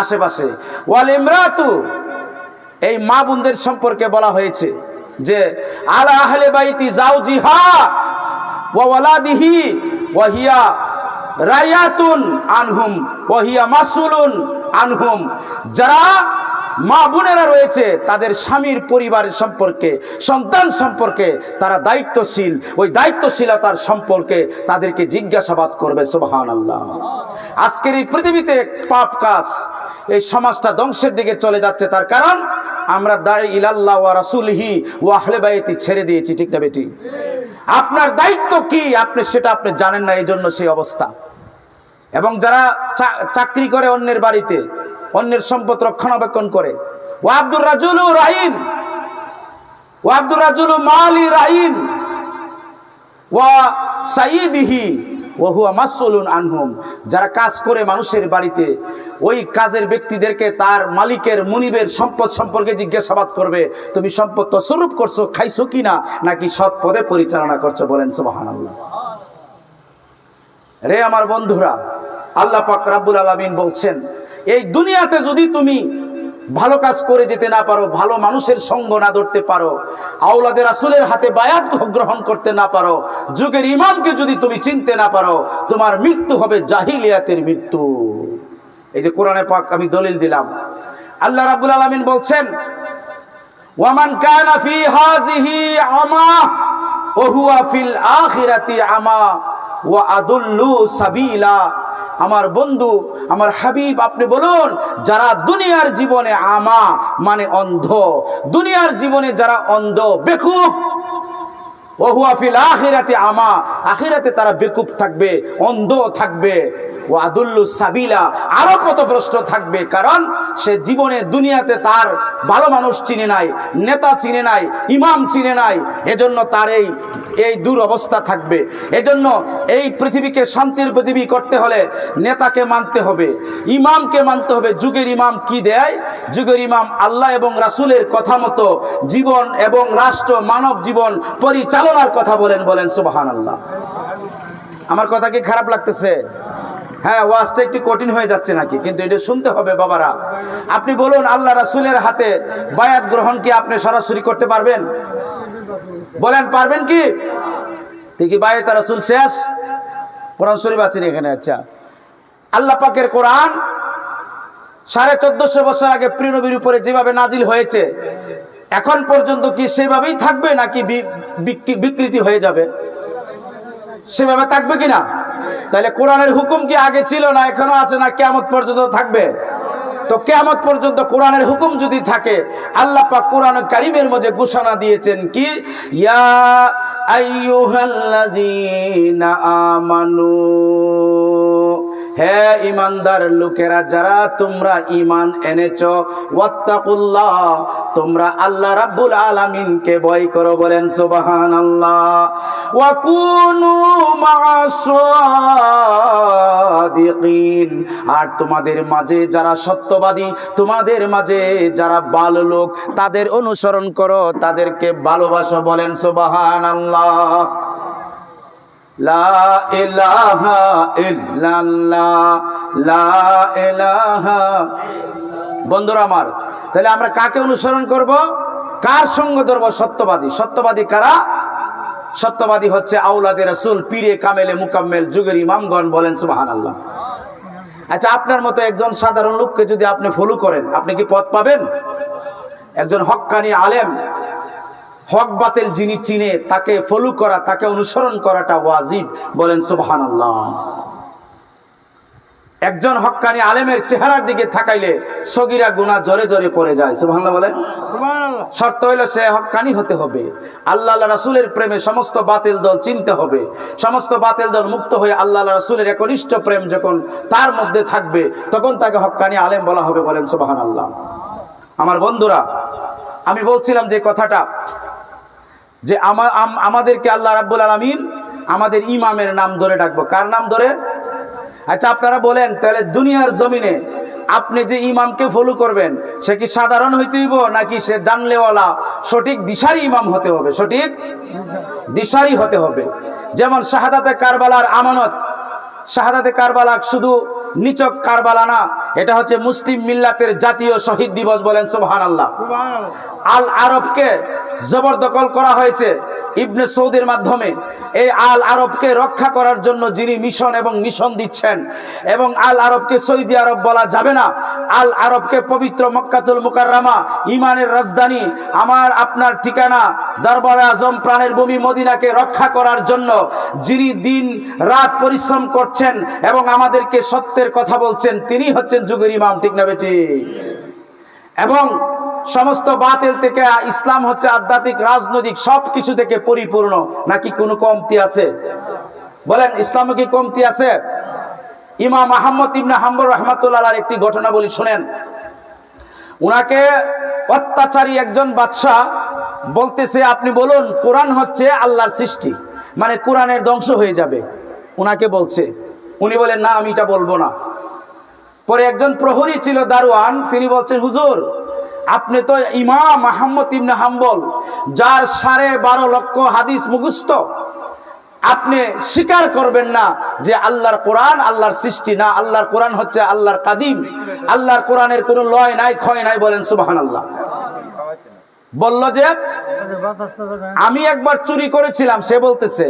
আশেপাশে। ওয়াল ইমরাতু, এই মা বোনদের সম্পর্কে বলা হয়েছে যে, আলা আহলে বাইতি যাও জিহা, ওয়া ওয়ালাদিহি, ওয়া হিয়া রায়াতুন আনহুম, ওয়া হিয়া মাসুলুন আনহুম। যারা মা বোনেরা রয়েছে, তাদের স্বামীর পরিবারের সম্পর্কে, সন্তান সম্পর্কে তারা দায়িত্বশীল। ওই দায়িত্বশীলতার সম্পর্কে তাদেরকে জিজ্ঞাসাবাদ করবে সুবহান আল্লাহ আজকের এই পৃথিবীতে পাপ কাজ এই সমাজটা ধ্বংসের দিকে চলে যাচ্ছে তার কারণ আমরা দাঁড়িয়ে ইলাল্লাহ ওয়া রাসূলিহি ওয়া আহলে বাইতি ছেড়ে দিয়েছি, ঠিক না বেটি? আপনার দায়িত্ব কি? আপনি সেটা আপনি জানেন না এই জন্য সেই অবস্থা। এবং যারা চাকরি করে অন্যের বাড়িতে, অন্যের সম্পদ রক্ষণাবেক্ষণ করে, ও আব্দুর রাজুল রাইন ও আব্দুর রাজুল মালি রাইন ওয়া সাইদিহি ওহুয়া মাসুলুন আনহুম। যারা কাজ করে মানুষের বাড়িতে, ওই কাজের ব্যক্তিদেরকে তার মালিকের মুনিবের সম্পদ সম্পর্কে জিজ্ঞাসাবাদ করবে, তুমি সম্পদ তো স্বরূপ করছ, খাইছো কি না নাকি সৎ পদে পরিচালনা করছ? বলেন, সুবহানাল্লাহ। রে আমার বন্ধুরা, আল্লাহ পাক রাব্বুল আলামিন বলছেন, এই দুনিয়াতে যদি তুমি ভালো কাজ করে যেতে না পারো, ভালো মানুষের সঙ্গ না ধরতে পারো আওলাদের আসলের হাতে বায়াত গ্রহণ করতে না পারো, যুগের ইমামকে যদি তুমি চিনতে না পারো, তোমার মৃত্যু হবে জাহিলিয়াতের মৃত্যু। এই যে কোরআনে পাক আমি দলিল দিলাম। আল্লাহ রাব্বুল আলামিন বলছেন, ওয়ামান কানা ফি হাযিহি আমা ওয়া হুয়া ফিল আখিরাতি আমা, ওয়া আদুল্লু সাবিলা। আমার বন্ধু, আমার হাবিব, আপনি বলুন, যারা দুনিয়ার জীবনে আমা মানে অন্ধ, দুনিয়ার জীবনে যারা অন্ধ, বেকুব। আমা। তারা থাকবে অন্ধ থাকবে। সাবিলা আরও থাকবে। কারণ সে জীবনে দুনিয়াতে তার ভালো মানুষ চিনে নাই, নেতা চিনে নাই, ইমাম চিনে নাই। এজন্য তার এই এই দুরবস্থা থাকবে। এজন্য এই পৃথিবীকে শান্তির পৃথিবী করতে হলে নেতাকে মানতে হবে, ইমামকে মানতে হবে। যুগের ইমাম কি দেয়? যুগের ইমাম আল্লাহ এবং রাসূলের কথা মতো জীবন এবং রাষ্ট্র, মানব জীবন পরিচালনার কথা বলেন বলেন সুবাহান আল্লাহ আমার কথা কি খারাপ লাগতেছে? হ্যাঁ ওয়াজটা একটু কঠিন হয়ে যাচ্ছে নাকি? কিন্তু এটা শুনতে হবে বাবারা। আপনি বলুন, আল্লাহ রাসূলের হাতে বায়াত গ্রহণ কি আপনি সরাসরি করতে পারবেন? বলেন, পারবেন কি? কি বায়াত রাসূল শেষ? কোরআন শরীফ আছেন এখানে আচ্ছা। আল্লাহ পাকের কোরআন সাড়ে চোদ্দশো বছর আগে প্রিয়নবীর উপরে যেভাবে নাজিল হয়েছে, এখন পর্যন্ত কি সেভাবেই থাকবে নাকি বিকৃতি হয়ে যাবে? সেভাবে থাকবে কিনা? তাহলে কোরআনের হুকুম কি আগে ছিল না এখনও আছে না কেমত পর্যন্ত থাকবে? তো কেয়ামত পর্যন্ত কোরআনের হুকুম যদি থাকে, আল্লাহ পাক কোরআন কারিমের মধ্যে ঘোষণা দিয়েছেন কি? ইয়া আমানু হে ইমানদার লোকেরা, যারা তোমরা ইমান এনেছো, ওয়াত্তাকুল্লাহ, তোমরা আল্লাহ রাব্বুল আলামিনকে ভয় করো, বলেন সুবহানাল্লাহ। ওয়া কুনু মা'আস-সাদিকিন। আর তোমাদের মাঝে যারা সত্যবাদী, তোমাদের মাঝে যারা ভালো লোক, তাদের অনুসরণ করো, তাদেরকে ভালোবাসো, বলেন সুবহানাল্লাহ। লা ইলাহা ইল্লাল্লাহ, লা ইলাহা বন্ধুরা আমার, তাহলে আমরা কাকে অনুসরণ করব? কার সঙ্গ ধরবো? সত্যবাদী। সত্যবাদী কারা? সত্যবাদী হচ্ছে আউলাদের রাসূল, পীরে কামেলে মুকাম্মেল, যুগের ইমামগণ বলেন সুবহানাল্লাহ। আচ্ছা আপনার মতো একজন সাধারণ লোককে যদি আপনি ফলো করেন, আপনি কি পথ পাবেন? একজন হক্কানি আলেম হক বাতিল যিনি চিনে তাকে ফলো করা তাকে অনুসরণ করাটা ওয়াজিব। বলেন সুবহানাল্লাহ। একজন হক্কানি আলেমের চেহারার দিকে থাকাইলে সগিরা গুনাহ জোরে জোরে পড়ে যায়। সুবহানাল্লাহ বলেন? শর্ত হইল সে হক্কানি হতে হবে। আল্লাহ আল্লাহ রাসূলের প্রেমে সমস্ত বাতিল দল চিনতে হবে। সমস্ত বাতিল দল মুক্ত হয়ে আল্লাহ আল্লাহ রাসূলের একনিষ্ঠ প্রেম যখন তার মধ্যে থাকবে তখন তাকে হক্কানি আলেম বলা হবে। বলেন সুবহানাল্লাহ। আমার বন্ধুরা আমি বলছিলাম যে কথাটা যে আমা- আম- আমাদেরকে আল্লাহ রাব্বুল আলামিন আমাদের ইমামের নাম ধরে ডাকবো। কার নাম ধরে? আচ্ছা আপনারা বলেন তাহলে দুনিয়ার জমিনে আপনি যে ইমামকে ফলো করবেন সে কি সাধারণ হইতে হইব নাকি সে জানলেওয়ালা সঠিক দিশারি ইমাম হতে হবে? সঠিক দিশারি হতে হবে। যেমন শাহাদাতে কারবালার আমানত। শাহাদাতে কারবালা শুধু নিচক কারবালা না এটা হচ্ছে মুসলিম মিল্লাতের জাতীয় শহীদ দিবস বলেন সুবহান আল্লাহ আল আরবকে জবরদখল করা হয়েছে ইবনে সৌদের মাধ্যমে। এই আল আরবকে রক্ষা করার জন্য যিনি মিশন এবং মিশন দিচ্ছেন, এবং আল আরবকে সৌদি আরব বলা যাবে না। আল আরবকে পবিত্র মক্কাতুল মুকাররামা, ইমানের রাজধানী, আমার, আপনার ঠিকানা, দরবার আজম প্রাণের ভূমি মদিনাকে রক্ষা করার জন্য যিনি দিন রাত পরিশ্রম করছেন এবং আমাদেরকে সত্যের কথা বলছেন তিনি হচ্ছেন যুগের ইমাম, ঠিক না বেটি? এবং সমস্ত বাতিল থেকে ইসলাম হচ্ছে আধ্যাত্মিক, রাজনৈতিক সব কিছু থেকে পরিপূর্ণ। নাকি কোনো কমতি আছে? বলেন, ইসলামে কি কমতি আছে? ইমাম আহমদ ইবনে হাম্বর রহমাতুল্লাহ একটি ঘটনা বলি, শোনেন। উনাকে অত্যাচারী একজন বাদশাহ বলতেছে, আপনি বলুন, কোরআন হচ্ছে আল্লাহর সৃষ্টি। মানে কোরআনের ধ্বংস হয়ে যাবে, উনাকে বলছে। উনি বলেন, না, আমি এটা বলব না। পরে একজন প্রহরী ছিল দারোয়ান, তিনি বলছেন, হুজুর আপনি তো ইমাম আহম্মদ ইবনে হাম্বল, যার সাড়ে বারো লক্ষ হাদিস মুখস্থ। আপনি স্বীকার করবেন না যে আল্লাহর কোরআন আল্লাহর সৃষ্টি না, আল্লাহর কোরআন হচ্ছে আল্লাহর কাদিম। আল্লাহর কোরআনের কোনো লয় নাই, ক্ষয় নাই বলেন সুবাহান আল্লাহ বলল যে, আমি একবার চুরি করেছিলাম, সে বলতেছে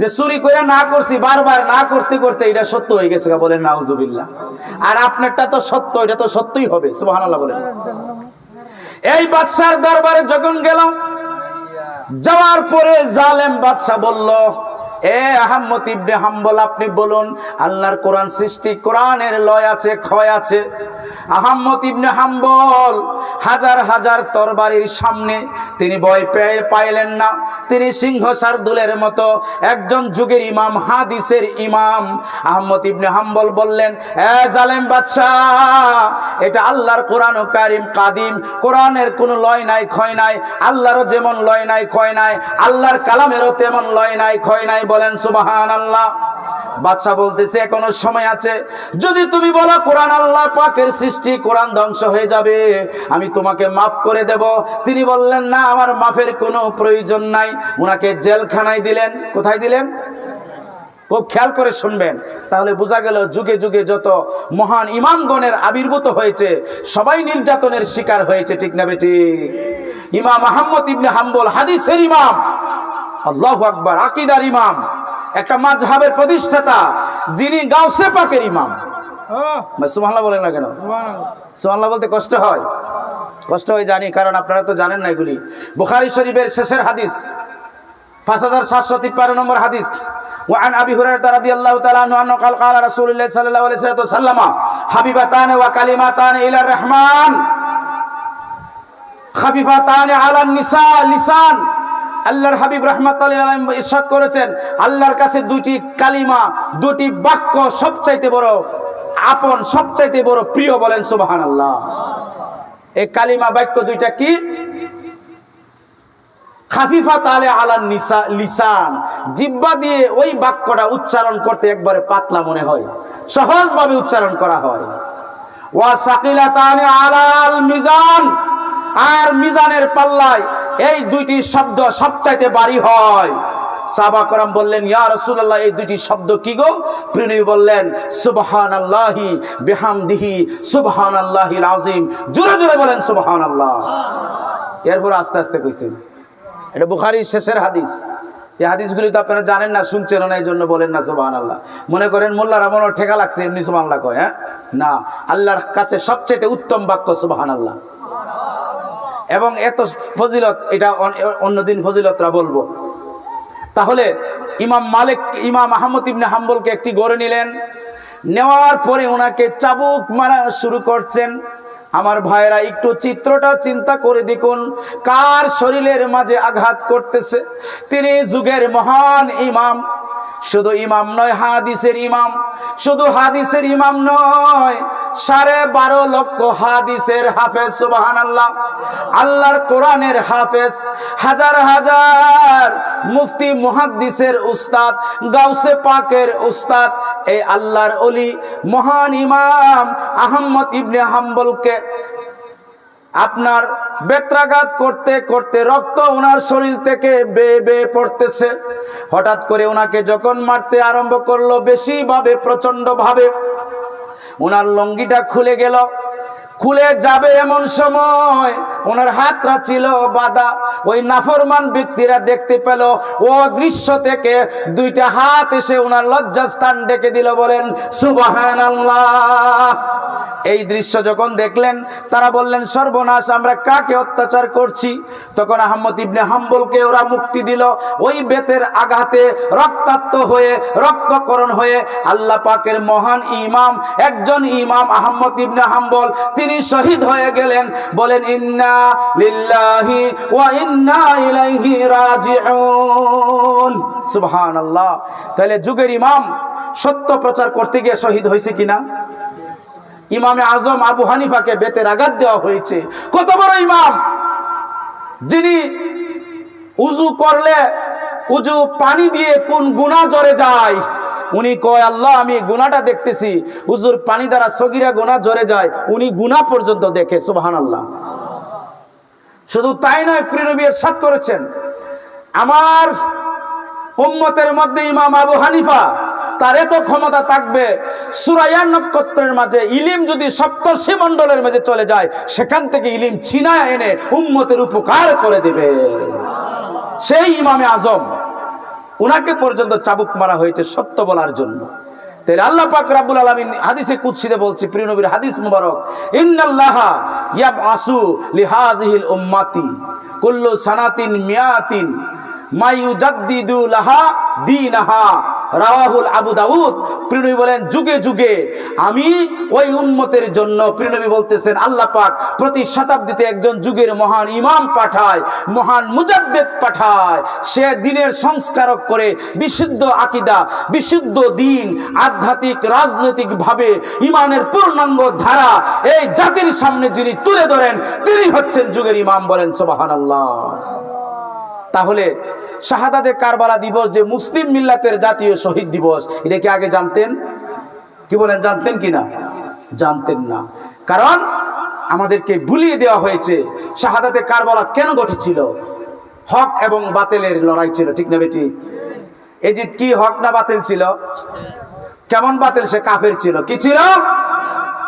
যে চুরি করে না করছি, বারবার না করতে করতে এটা সত্য হয়ে গেছে বলেন নাউজুবিল্লাহ। আর আপনারটা তো সত্য, এটা তো সত্যই হবে সুবাহান আল্লাহ বলেন। এই বাদশার দরবারে যখন গেলাম যাওয়ার পরে জালেম বাদশাহ বলল এ আহম্মদ ইবনে হাম্বল, আপনি বলুন, আল্লাহর কোরআন সৃষ্টি, কোরআনের লয় আছে, ক্ষয় আছে। আহম্মদ ইবনে হাম্বল হাজার হাজার তরবারির সামনে তিনি ভয় পেয়ে পাইলেন না। তিনি সিংহ শার্দুলের মতো একজন যুগের ইমাম, হাদিসের ইমাম। আহম্মদ ইবনে হাম্বল বললেন, এ জালেম বাদশাহ, এটা আল্লাহর কোরআন কারিম কাদিম। কোরআনের কোনো লয় নাই, ক্ষয় নাই। আল্লাহরও যেমন লয় নাই, ক্ষয় নাই। আল্লাহর কালামেরও তেমন লয় নাই, ক্ষয় নাই বলেন সুবাহান আল্লাহ বাদশাহ বলতেছে, এখনও সময় আছে। যদি তুমি বলো, কোরআন আল্লাহ পাকের সৃষ্টি, কোরআন ধ্বংস হয়ে যাবে, আমি তোমাকে মাফ করে দেব। তিনি বললেন, না, আমার মাফের কোনো প্রয়োজন নাই। উনাকে জেলখানায় দিলেন। কোথায় দিলেন? খুব খেয়াল করে শুনবেন। তাহলে বোঝা গেল, যুগে যুগে যত মহান ইমামগণের আবির্ভূত হয়েছে, সবাই নির্যাতনের শিকার হয়েছে, ঠিক না বেটি ইমাম আহম্মদ ইবনে হাম্বল, হাদিসের ইমাম। আল্লাহ আকবার আকিদার ইমাম একটা মাঝহাবের প্রতিষ্ঠাতা যিনি গাউসে পাকের ইমাম সুবহানাল্লাহ বলেন না কেন সুবহানাল্লাহ বলতে কষ্ট হয় কষ্ট হয় জানি কারণ আপনারা তো জানেন না এগুলি বুখারী শরীফের শেষের হাদিস পাঁচ হাজার সাতশো তিপ্পান্ন নম্বর হাদিস وعن ابي هريره رضي الله تعالى عنه انه قال قال رسول الله صلى الله عليه وسلم حبيبتان وكلمتان الى الرحمن خفيفتان على النساء لسان আল্লাহর হাবিব রহমাতুল্লাহ ইরশাদ করেছেন, আল্লাহর কাছে দুটি কালিমা দুটি বাক্য সবচাইতে বড় আপন, সবচাইতে বড় প্রিয় বলেন সুবাহান আল্লাহ এই কালিমা বাক্য দুইটা কি? খাফিফা তালে আলান নিসা, লিসান। জিব্বা দিয়ে ওই বাক্যটা উচ্চারণ করতে একবারে পাতলা মনে হয়। সহজভাবে উচ্চারণ করা হয়। ওয়া সাকিলা তানে আলাল মিজান। আর মিজানের পাল্লায় এই দুইটি শব্দ সবচাইতে বাড়ি হয়। সাবা করম বললেন, ইয়া রাসূলুল্লাহ, এই দুটি শব্দ কি গো? প্রিনবী বললেন, সুবহানাল্লাহি বিহামদিহি, সুবহানাল্লাহিল আযীম। জোরে জোরে বলেন, সুবহানাল্লাহ। এরপর আস্তে আস্তে কইছেন। এটা বুখারির শেষের হাদিস। এই হাদিসগুলি তো আপনারা জানেন না, শুনছেন না এই জন্য বলেন না সুবাহান আল্লাহ মনে করেন মোল্লার মনে ঠেকা লাগছে, এমনি সুবাহ আল্লাহ কয় হ্যাঁ? না, আল্লাহর কাছে সবচেয়ে উত্তম বাক্য সুবাহান আল্লাহ এবং এত ফজিলত, এটা অন- অন্যদিন ফজিলতরা বলব। তাহলে ইমাম মালিক, ইমাম আহমদ ইবনে হাম্বলকে একটি গড়ে নিলেন। নেওয়ার পরে ওনাকে চাবুক মারা শুরু করছেন। আমার ভাইয়েরা, একটু চিত্রটা চিন্তা করে দেখুন। কার শরীরের মাঝে আঘাত করতেছে? তিনি যুগের মহান ইমাম। শুধু ইমাম নয়, হাদিসের ইমাম। শুধু হাদিসের ইমাম নয়, সাড়ে বারো লক্ষ হাদিসের হাফেজ সুবাহান আল্লাহ আল্লাহর কোরআনের হাফেজ, হাজার হাজার মুফতি, মুহাদ্দিসের উস্তাদ, গাউসে পাকের উস্তাদ এই আল্লাহর অলি, মহান ইমাম আহম্মদ ইবনে হাম্বলকে আপনার বেত্রাঘাত করতে করতে রক্ত ওনার শরীর থেকে বেয়ে বেয়ে পড়তেছে। হঠাৎ করে ওনাকে যখন মারতে আরম্ভ করল, বেশিভাবে, প্রচণ্ডভাবে ওনার লঙ্গিটা খুলে গেল। খুলে যাবে এমন সময় ওনার হাতটা ছিল বাদা ওই নাফরমান ব্যক্তিরা দেখতে পেল, ও দৃশ্য থেকে দুইটা হাত এসে ওনার লজ্জাস্থান ডেকে দিল, বলেন সুবাহান এই দৃশ্য যখন দেখলেন, তারা বললেন, সর্বনাশ, আমরা কাকে অত্যাচার করছি? তখন আহমদ ইবনে হাম্বলকে ওরা মুক্তি দিল। ওই বেতের আঘাতে রক্তাক্ত হয়ে, রক্তকরণ হয়ে আল্লাহ পাকের মহান ইমাম, একজন ইমাম আহমদ ইবনে হাম্বল, তিনি শহীদ হয়ে গেলেন। বলেন, ইন্না লিল্লাহি ওয়া ইন্না ইলাইহি রাজিউন। সুবহানাল্লাহ। তাহলে যুগের ইমাম সত্য প্রচার করতে গিয়ে শহীদ হয়েছে কিনা? ইমামে আজম আবু হানিফাকে বেতের আঘাত দেওয়া হয়েছে। কত বড় ইমাম! যিনি উজু করলে, উজু পানি দিয়ে কোন গুণা জরে যায়? উনি কয়, আল্লাহ, আমি গুনাটা দেখতেছি। উজুর পানি দ্বারা সগিরা গুণা জরে যায়। উনি গুণা পর্যন্ত দেখে সুবাহান আল্লাহ শুধু তাই নয় প্রিনবী সাত করেছেন। আমার উম্মতের মধ্যে ইমাম আবু হানিফা, তার এত ক্ষমতা থাকবে সুরাইয়া নক্ষত্রের মাঝে ইলিম যদি সপ্তর্ষি মণ্ডলের মাঝে চলে যায়, সেখান থেকে ইলিম ছিনায় এনে উম্মতের উপকার করে দেবে। সেই ইমামে আজম, উনাকে পর্যন্ত চাবুক মারা হয়েছে সত্য বলার জন্য। তাহলে আল্লাহ পাক রাব্বুল আলামিন হাদিসে কুদসিতে বলছে, প্রিয় নবীর হাদিস মুবারক, ইন্নাল্লাহা ইয়াবআসু লিহাযিহিল উম্মাতি, কুল্লু সানাতিন মিয়াতিন, মায়ুজাদ্দিদু লাহা দীনাহা। রাওয়াহুল আবু দাউদ। প্রিয়নবী বলেন, যুগে যুগে আমি ওই উম্মতের জন্য প্রিয়নবী বলতেছেন, আল্লাহ পাক প্রতি শতাব্দীতে একজন যুগের মহান ইমাম পাঠায়, মহান মুজাদ্দেদ পাঠায়। সে দিনের সংস্কারক করে বিশুদ্ধ আকিদা, বিশুদ্ধ দিন, আধ্যাত্মিক রাজনৈতিক ভাবে ইমানের পূর্ণাঙ্গ ধারা এই জাতির সামনে যিনি তুলে ধরেন, তিনি হচ্ছেন যুগের ইমাম বলেন, সুবহানাল্লাহ। তাহলে শাহাদাতে কারবালা দিবস, যে মুসলিম মিল্লাতের জাতীয় শহীদ দিবস, এটা কি আগে জানতেন? কি বলেন, জানতেন কি না জানতেন না। কারণ আমাদেরকে ভুলিয়ে দেওয়া হয়েছে শাহাদাতে কারবালা কেন ঘটেছিল? হক এবং বাতিলের লড়াই ছিল, ঠিক না বেটি? এজিদ কি হক না বাতিল ছিল? কেমন বাতিল? সে কাফের ছিল। কি ছিল?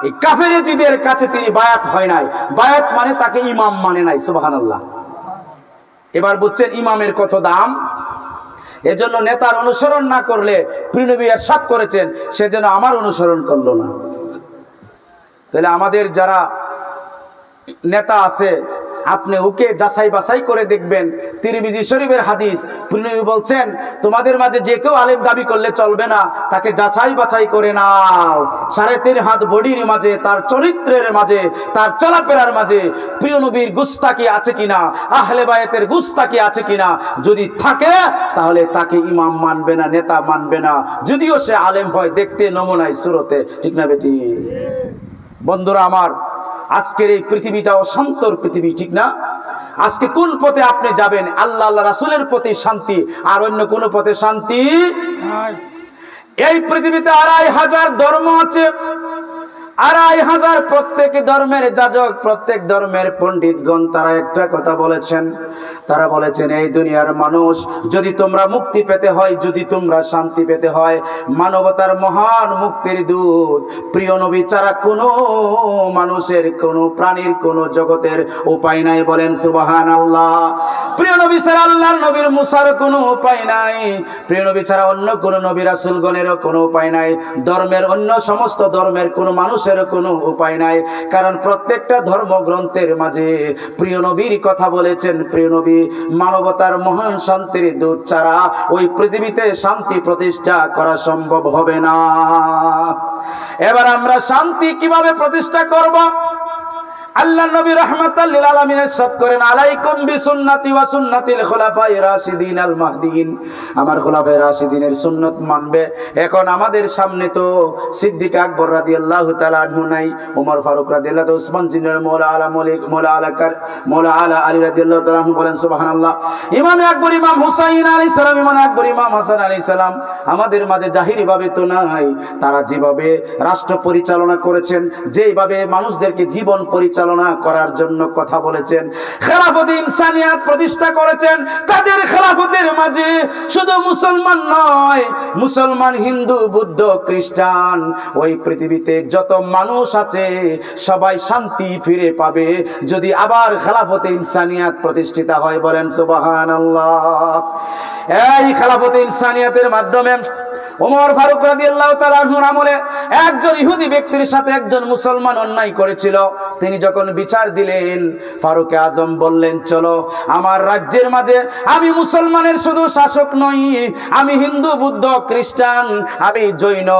এই কাফের এজিদের কাছে তিনি বায়াত হয় নাই। বায়াত মানে তাকে ইমাম মানে নাই, সুবহানাল্লাহ। এবার বুঝছেন ইমামের কত দাম? এজন্য নেতার অনুসরণ না করলে প্রিনবী সাথ করেছেন, সে আমার অনুসরণ করল না। তাহলে আমাদের যারা নেতা আছে আপনি ওকে যাচাই বাছাই করে দেখবেন। তিরমিজি শরীফের হাদিস। বলছেন, তোমাদের মাঝে যে কেউ আলেম দাবি করলে চলবে না, তাকে যাচাই বাছাই করে নাও। সাড়ে তিন হাত বডির মাঝে, তার চরিত্রের মাঝে, তার চলাফেরার মাঝে প্রিয় নবীর গুস্তাকি আছে কিনা, আহলে বায়েতের গুস্তাকি আছে কিনা, যদি থাকে, তাহলে তাকে ইমাম মানবে না, নেতা মানবে না। যদিও সে আলেম হয়, দেখতে নমুনায় সুরতে। ঠিক না বেটি? বন্ধুরা আমার আজকের এই পৃথিবীটা অশান্তর পৃথিবী ঠিক না? আজকে কোন পথে আপনি যাবেন? আল্লাহ আল্লাহ রাসুলের পথে শান্তি আর অন্য কোন পথে শান্তি এই পৃথিবীতে আড়াই হাজার ধর্ম আছে। আড়াই হাজার প্রত্যেক ধর্মের যাজক, প্রত্যেক ধর্মের পণ্ডিতগণ, তারা একটা কথা বলেছেন। তারা বলেছেন, এই দুনিয়ার মানুষ, যদি তোমরা মুক্তি পেতে হয়, যদি তোমরা শান্তি পেতে হয়, মানবতার মহান মুক্তির দূত, প্রিয় নবী ছাড়া কোনো মানুষের, কোনো প্রাণীর, কোনো জগতের উপায় নাই। বলেন সুবাহান আল্লাহ প্রিয় নবী ছাড়া আল্লাহর নবীর মুসার কোনো উপায় নাই। প্রিয় নবী ছাড়া অন্য কোনো নবী রাসুলগণেরও কোনো উপায় নাই। ধর্মের অন্য সমস্ত ধর্মের কোনো মানুষের কোনো উপায় নাই। কারণ প্রত্যেকটা ধর্মগ্রন্থের মাঝে প্রিয় নবীর কথা বলেছেন, প্রিয় নবী, মানবতার মহান শান্তির দূত ছাড়া ওই পৃথিবীতে শান্তি প্রতিষ্ঠা করা সম্ভব হবে না। এবার আমরা শান্তি কীভাবে প্রতিষ্ঠা করব? আল্লাহ নবী রহমাতাল লিল আলামিন করেন, আলাইকুম বিসুন্নতি ওয়া সুন্নাতিল খুলাফায়ে রাশিদিন আল মাহদিন আমার খুলাফায়ে রাশিদিনের সুন্নাত মানবে। এখন আমাদের সামনে তো সিদ্দিক আকবর রাদিয়াল্লাহু তাআলা আনহু নাই ওমর ফারুক রাদিয়াল্লাহু উসমান জিনের আলা মালিক আলা কার আলা আলী রাদিয়াল্লাহু তাআলা আনহু বলেন, সুবহানাল্লাহ। ইমাম আকবর, ইমাম হুসাইন আলাইহিস সালাম, ইমাম আকবর, ইমাম হাসান আলাইহিস সালাম আমাদের মাঝে জাহিরি ভাবে তো নাই। তারা যেভাবে রাষ্ট্র পরিচালনা করেছেন যেভাবে মানুষদেরকে জীবন পরিচালনা পরিচালনা করার জন্য কথা বলেছেন। খেলাফত ইনসানিয়াত প্রতিষ্ঠা করেছেন। তাদের খেলাফতের মাঝে শুধু মুসলমান নয়, মুসলমান হিন্দু, বুদ্ধ, খ্রিস্টান, ওই পৃথিবীতে যত মানুষ আছে, সবাই শান্তি ফিরে পাবে। যদি আবার খেলাফতে ইনসানিয়াত প্রতিষ্ঠিত হয় বলেন সুবাহান এই খেলাফতে ইনসানিয়াতের মাধ্যমে ওমর ফারুক রাদিয়াল্লাহু তাআলা আমলে একজন ইহুদি ব্যক্তির সাথে একজন মুসলমান অন্যায় করেছিল। তিনি যখন বিচার দিলেন, ফারুক আজম বললেন, চলো, আমার রাজ্যের মাঝে আমি মুসলমানের শুধু শাসক নই, আমি হিন্দু, বুদ্ধ, খ্রিস্টান, আমি জৈন,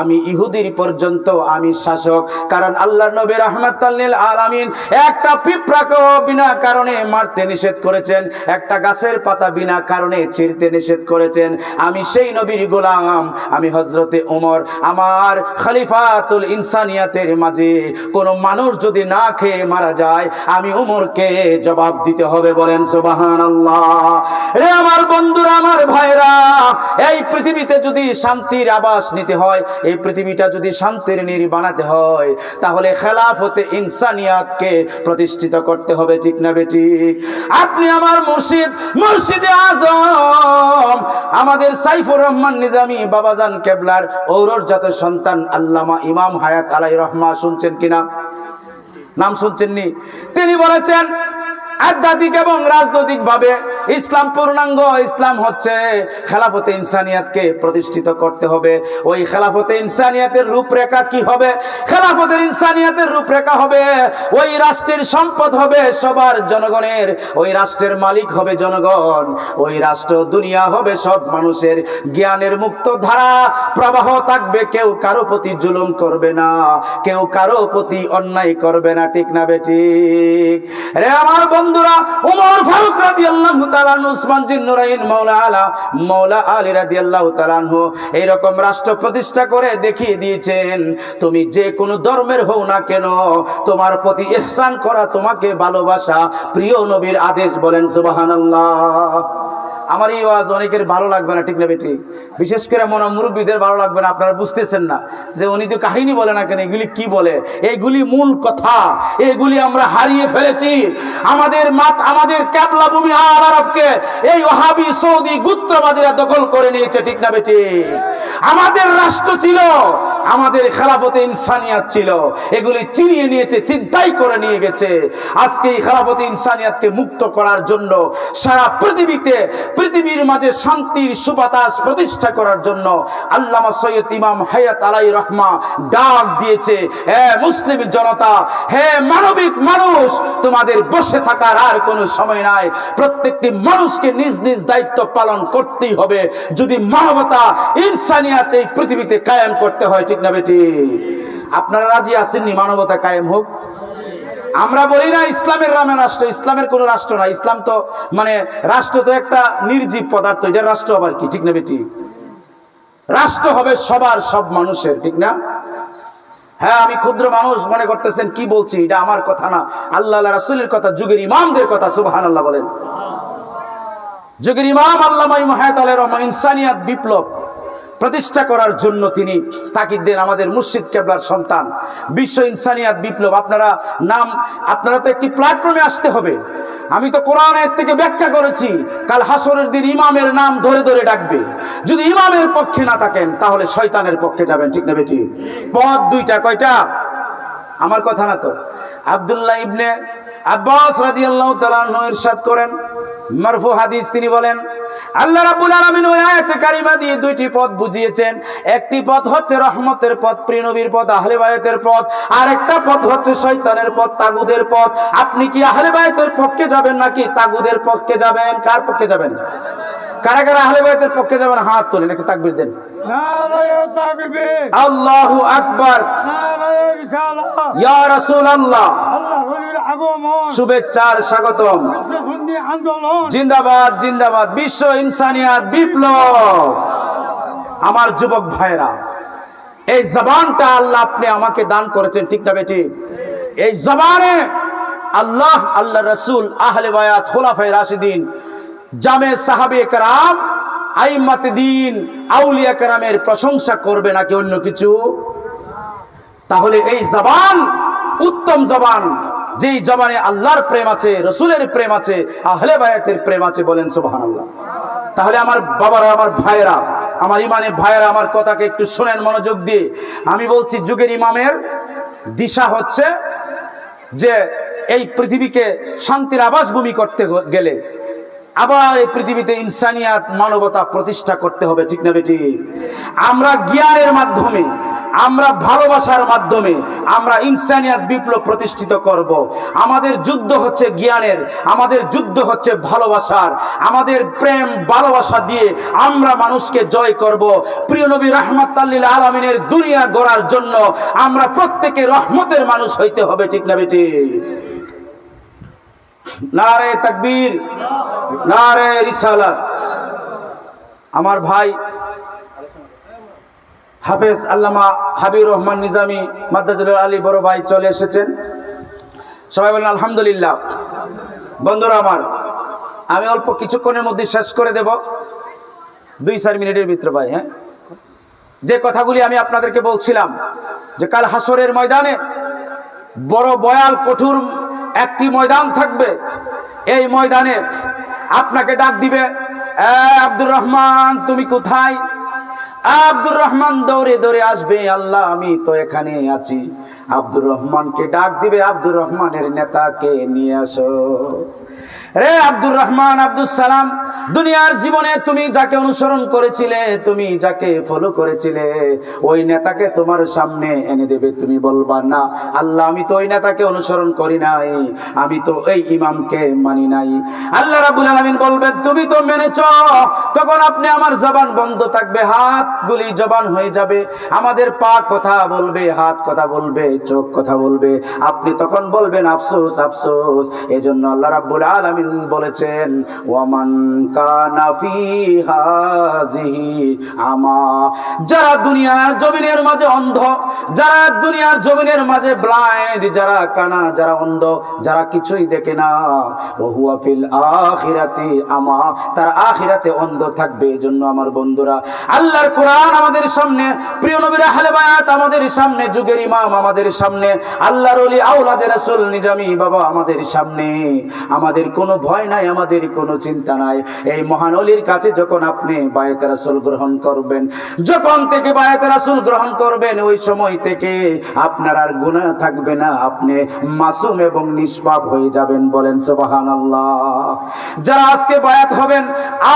আমি ইহুদির পর্যন্ত আমি শাসক। কারণ আল্লাহ নবী রহমাতাল্লিল আলামিন একটা পিঁপড়াকেও বিনা কারণে মারতে নিষেধ করেছেন, একটা গাছের পাতা বিনা কারণে ছিঁড়তে নিষেধ করেছেন। আমি সেই নবীর গোলাম আমি। হজরতে ওমর আমার খলিফাতুল ইনসানিয়াতের মাঝে কোনো মানুষ যদি না খেয়ে মারা যায়, আমি উমরকে জবাব দিতে হবে বলেন সুবাহান রে আমার বন্ধুরা, আমার ভাইরা এই পৃথিবীতে যদি শান্তির আবাস নিতে হয়, এই পৃথিবীটা যদি শান্তির নীর বানাতে হয়, তাহলে খেলাফতে ইনসানিয়াতকে প্রতিষ্ঠিত করতে হবে, ঠিক না বেঠিক আপনি আমার মুর্শিদ, মুর্শিদে আজম, আমাদের সাইফুর রহমান নিজামি বাবাজান কেবলার ঔরর ঔরজাত সন্তান আল্লামা ইমাম হায়াত আলাই রহমা শুনছেন কিনা? নাম শুনছেননি? তিনি বলেছেন আধ্যাত্মিক এবং রাজনৈতিক ভাবে ইসলাম পূর্ণাঙ্গ, ইসলাম হচ্ছে খেলাফতে ইনসানিয়াতকে প্রতিষ্ঠিত করতে হবে। ওই খেলাফতে ইনসানিয়াতের রূপরেখা কি হবে? খেলাফতের ইনসানিয়াতের রূপরেখা হবে ওই রাষ্ট্রের সম্পদ হবে সবার জনগণের, ওই রাষ্ট্রের মালিক হবে জনগণ, ওই রাষ্ট্র দুনিয়া হবে সব মানুষের। জ্ঞানের মুক্ত ধারা, প্রবাহ থাকবে, কেউ কারও প্রতি জুলুম করবে না, কেউ কারও প্রতি অন্যায় করবে না, ঠিক না বেঠিক রে আমার বন্ধুরা ফারুক রাদিয়াল্লাহু তাআলা উসমান মাওলা আলা, মাওলা আলী রাদিয়াল্লাহু তাআলা এইরকম রাষ্ট্র প্রতিষ্ঠা করে দেখিয়ে দিয়েছেন, তুমি যে কোনো ধর্মের হও না কেন, তোমার প্রতি ইহসান করা, তোমাকে ভালোবাসা প্রিয় নবীর আদেশ বলেন সুবহানাল্লাহ। আমার এই আওয়াজ অনেকের ভালো লাগবে না, ঠিক না বেটি? বিশেষ করে মনে মুরব্বীদের ভালো লাগবে না, আপনারা বুঝতেছেন না যে উনি তো কাহিনী বলে না কেন, এগুলি কি বলে? এইগুলি মূল কথা, এগুলি আমরা হারিয়ে ফেলেছি। আমাদের মাত, আমাদের ক্যাবলা ভূমি আল আরবকে এই ওহাবি সৌদি গুত্রবাদীরা দখল করে নিয়েছে, ঠিক না বেটি? আমাদের রাষ্ট্র ছিল আমাদের খেলাফতে ইনসানিয়াত ছিল। এগুলি চিনিয়ে নিয়েছে, চিন্তাই করে নিয়ে গেছে। আজকে এই খেলাফতে ইনসানিয়াতকে মুক্ত করার জন্য, সারা পৃথিবীতে, পৃথিবীর মাঝে শান্তির সুবাতাস প্রতিষ্ঠা করার জন্য আল্লামা সৈয়দ ইমাম হায়াত আলাই রহমা ডাক দিয়েছে, হে মুসলিম জনতা, হে মানবিক মানুষ, তোমাদের বসে থাকার আর কোনো সময় নাই। প্রত্যেকটি মানুষকে নিজ নিজ দায়িত্ব পালন করতেই হবে। যদি মানবতা ইনসানিয়াত এই পৃথিবীতে কায়েম করতে হয় না বেটি? আপনারা রাজি আসেননি মানবতা কায়েম হোক। আমরা বলি না ইসলামের রামে রাষ্ট্র, ইসলামের কোন রাষ্ট্র না। ইসলাম তো মানে রাষ্ট্র তো একটা নির্জীব পদার্থ, এটা রাষ্ট্র আবার কি? ঠিক না বেটি? রাষ্ট্র হবে সবার, সব মানুষের, ঠিক না? হ্যাঁ আমি ক্ষুদ্র মানুষ মনে করতেছেন, কি বলছি? এটা আমার কথা না। আল্লাহ রাসুলের কথা, যুগের ইমামদের কথা সুবাহান আল্লাহ বলেন। যুগের ইমাম আল্লাহ ইনসানিয়াত বিপ্লব। প্রতিষ্ঠা করার জন্য তিনি তাকিদ দেন আমাদের মুর্শিদ কেবলার সন্তান। বিশ্ব ইনসানিয়াত বিপ্লব, আপনারা নাম, আপনারা তো একটি প্ল্যাটফর্মে আসতে হবে। আমি তো কোরআনের থেকে ব্যাখ্যা করেছি, কাল হাসরের দিন ইমামের নাম ধরে ধরে ডাকবে। যদি ইমামের পক্ষে না থাকেন, তাহলে শয়তানের পক্ষে যাবেন, ঠিক না বেটি? পদ দুইটা, কয়টা? আমার কথা না তো। আব্দুল্লাহ ইবনে আব্বাস রাদিয়াল্লাহু তাআলা ইরশাদ করেন, মারফু হাদিস তিনি বলেন, আল্লাহ রাব্বুল আলামিন ওই আয়াতে কারিমা দিয়ে দুইটি পথ বুঝিয়েছেন। একটি পথ হচ্ছে রহমতের পথ, প্রিয় নবীর পথ, আহলে বায়াতের পথ। আর একটা পথ হচ্ছে শয়তানের পথ, তাগুদের পথ। আপনি কি আহলে বায়াতের পক্ষে যাবেন নাকি তাগুদের পক্ষে যাবেন? কার পক্ষে যাবেন? কারা কারা আহলে বায়াতের পক্ষে যাবেন হাত তোলেন, একটু তাকবীর দেন। আল্লাহু আকবার। ইয়া রাসূলুল্লাহ। স্বাগতম। জিন্দাবাদ জিন্দাবাদ, বিশ্ব ইনসানিয়াত বিপ্লব। আমার যুবক ভাইরা এই জবানটা আল্লাহ আপনি আমাকে দান করেছেন, ঠিক না বেটি? এই জবানে আল্লাহ আল্লাহ রসুল, আহলে বায়াত খোলাফাই রাশিদিন জামে সাহাবে কারাম, আইমাত দিন, আউলিয়া কারামের প্রশংসা করবে নাকি অন্য কিছু? তাহলে এই জবান, উত্তম জবান, যেই জবানে আল্লাহর প্রেম আছে, রসুলের প্রেম আছে, আহলে বায়াতের প্রেম আছে বলেন সুবাহান আল্লাহ তাহলে আমার বাবারা, আমার ভাইয়েরা, আমার ইমানে ভাইয়েরা আমার কথাকে একটু শোনেন মনোযোগ দিয়ে। আমি বলছি, যুগের ইমামের দিশা হচ্ছে যে এই পৃথিবীকে শান্তির আবাস ভূমি করতে গেলে আবার এই পৃথিবীতে ইনসানিয়াত মানবতা প্রতিষ্ঠা করতে হবে, ঠিক না বেটি আমরা জ্ঞানের মাধ্যমে, আমরা ভালোবাসার মাধ্যমে, আমরা ইনসানিয়াত বিপ্লব প্রতিষ্ঠিত করব। আমাদের যুদ্ধ হচ্ছে জ্ঞানের, আমাদের যুদ্ধ হচ্ছে ভালোবাসার আমাদের প্রেম, ভালোবাসা দিয়ে আমরা মানুষকে জয় করব। প্রিয় নবী রহমতাল্লিল আলমিনের দুনিয়া গড়ার জন্য আমরা প্রত্যেকে রহমতের মানুষ হইতে হবে, ঠিক না বেটি নারে তাকবীর, নারে রিসালাত। আমার ভাই হাফেজ আল্লামা হাবিব রহমান নিজামী মাদ্দাজুল আলী বড় ভাই চলে এসেছেন। সবাই বলেন, আলহামদুলিল্লাহ। বন্ধুরা আমার, আমি অল্প কিছুক্ষণের মধ্যে শেষ করে দেব। দুই, চার মিনিটের ভিতরে ভাই হ্যাঁ? যে কথাগুলি আমি আপনাদেরকে বলছিলাম, যে কাল হাসরের ময়দানে বড় বয়াল, কঠোর একটি ময়দান থাকবে। এই ময়দানে আপনাকে ডাক দিবে "এ, আব্দুর রহমান তুমি কোথায়? আব্দুর রহমান দৌড়ে দৌড়ে আসবে আল্লাহ আমি তো এখানে আছি। আব্দুর রহমানকে ডাক দিবে আব্দুর রহমানের নেতাকে নিয়ে আসো। রে আব্দুর রহমান আব্দুল সালাম, দুনিয়ার জীবনে তুমি যাকে অনুসরণ করেছিলে, তুমি যাকে ফলো করেছিলে, ওই নেতাকে তোমার সামনে এনে দেবে, তুমি বলবা, না, আল্লাহ, আমি তো ওই নেতাকে অনুসরণ করি নাই, আমি তো এই ইমামকে মানি নাই। আল্লাহ রাবুল আলমিন বলবেন, তুমি তো মেনেছ, তখন আপনি আমার জবান বন্ধ থাকবে, হাতগুলি জবান হয়ে যাবে, আমাদের পা কথা বলবে, হাত কথা বলবে, চোখ কথা বলবে, আপনি তখন বলবেন, আফসোস আফসোস। এজন্য আল্লাহ রাব্বুল আলামিন বলেছেন, ওয়ামান কানা ফি হাযিহি আমা। যারা দুনিয়ার জমিনের মাঝে অন্ধ, যারা দুনিয়ার জমিনের মাঝে ব্লাইন্ড যারা কানা, যারা অন্ধ, যারা কিছুই দেখে না, ওহুয়া ফিল আখিরাতি আমা। তার আখিরাতে অন্ধ থাকবে এজন্য আমার বন্ধুরা, আল্লাহর কোরআন আমাদের সামনে, প্রিয় নবীর আহলে বায়াত আমাদের সামনে, যুগের ইমাম আমাদের সামনে, আল্লাহর ওলি আওলাদের রাসূল, নিজামি বাবা আমাদের সামনে। আমাদের কোনো ভয় নাই আমাদের কোনো চিন্তা নাই। এই মহান অলির কাছে যখন আপনি বায়াত রাসূল গ্রহণ করবেন, যখন থেকে বায়াত রাসূল গ্রহণ করবেন, ওই সময় থেকে আপনার আর গুনাহ থাকবে না। আপনি মাসুম এবং নিষ্পাপ হয়ে যাবেন বলেন সুবহানাল্লাহ। যারা আজকে বায়াত হবেন,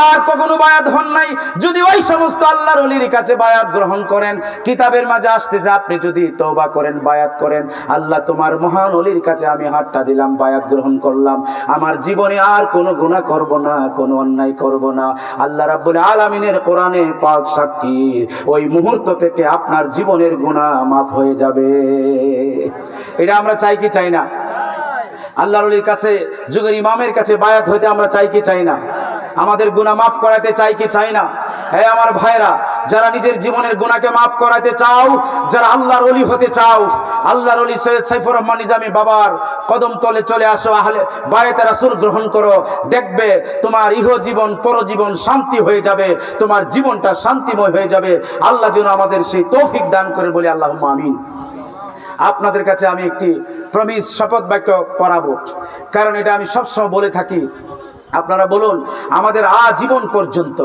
আর কখনো বায়াত হন নাই, যদি ওই সমস্ত আল্লাহর অলির কাছে বায়াত গ্রহণ করেন, কিতাবের মাঝে আসতেছে, আপনি যদি তওবা করেন, বায়াত করেন, আল্লাহ তোমার মহান অলির কাছে আমি হাতটা দিলাম, বায়াত গ্রহণ করলাম। আমার জীবনে আর কোনো গুনাহ করব না, কোনো অন্যায় করব না। আল্লাহ রাব্বুল আলামিনের কোরআনে পাক সাক্ষী, ওই মুহূর্ত থেকে আপনার জীবনের গুণা মাফ হয়ে যাবে। এটা আমরা চাই কি চাই না? আল্লাহর অলির কাছে, যুগের ইমামের কাছে বায়াত হইতে আমরা চাই কি চাই না? আমাদের গুনাহ মাফ করাতে চাই কি চাই না? হ্যাঁ আমার ভাইরা যারা নিজের জীবনের গুণাকে মাফ করাতে চাও, যারা আল্লাহর অলি হতে চাও, আল্লাহর অলি সৈয়দ সাইফুর রহমান নিজামী বাবার কদম তলে চলে আসো, আহলে বায়াতে রাসূল গ্রহণ করো। দেখবে তোমার ইহ জীবন পরজীবন শান্তি হয়ে যাবে, তোমার জীবনটা শান্তিময় হয়ে যাবে। আল্লাহ যেন আমাদের সেই তৌফিক দান করে বলে আল্লাহ আমিন। আপনাদের কাছে আমি একটি প্রমিস শপথ বাক্য পড়াবো। কারণ এটা আমি সবসময় বলে থাকি। আপনারা বলুন, আমাদের আজীবন পর্যন্ত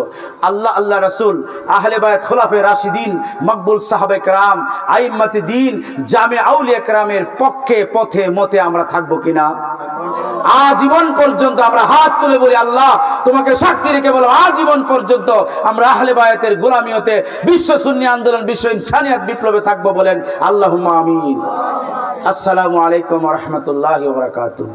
আল্লাহ আল্লাহ রসুল, আহলে বায়ত খোলাফে রাশিদিন, মকবুল সাহাবে রাম আইম্মাতি দিন, জামে আউলিয়া কেরামের পক্ষে, পথে, মতে আমরা থাকব কিনা? আজীবন পর্যন্ত আমরা হাত তুলে বলি, আল্লাহ, তোমাকে সাক্ষী রেখে বলো, আজীবন পর্যন্ত আমরা আহলে বায়াতের গোলামিয়তে বিশ্ব সুন্নি আন্দোলন, বিশ্ব ইনসানিয়াত বিপ্লবে থাকব বলেন আল্লাহ আমিন। আসসালামু আলাইকুম রহমতুল্লাহ বারকাতুহ।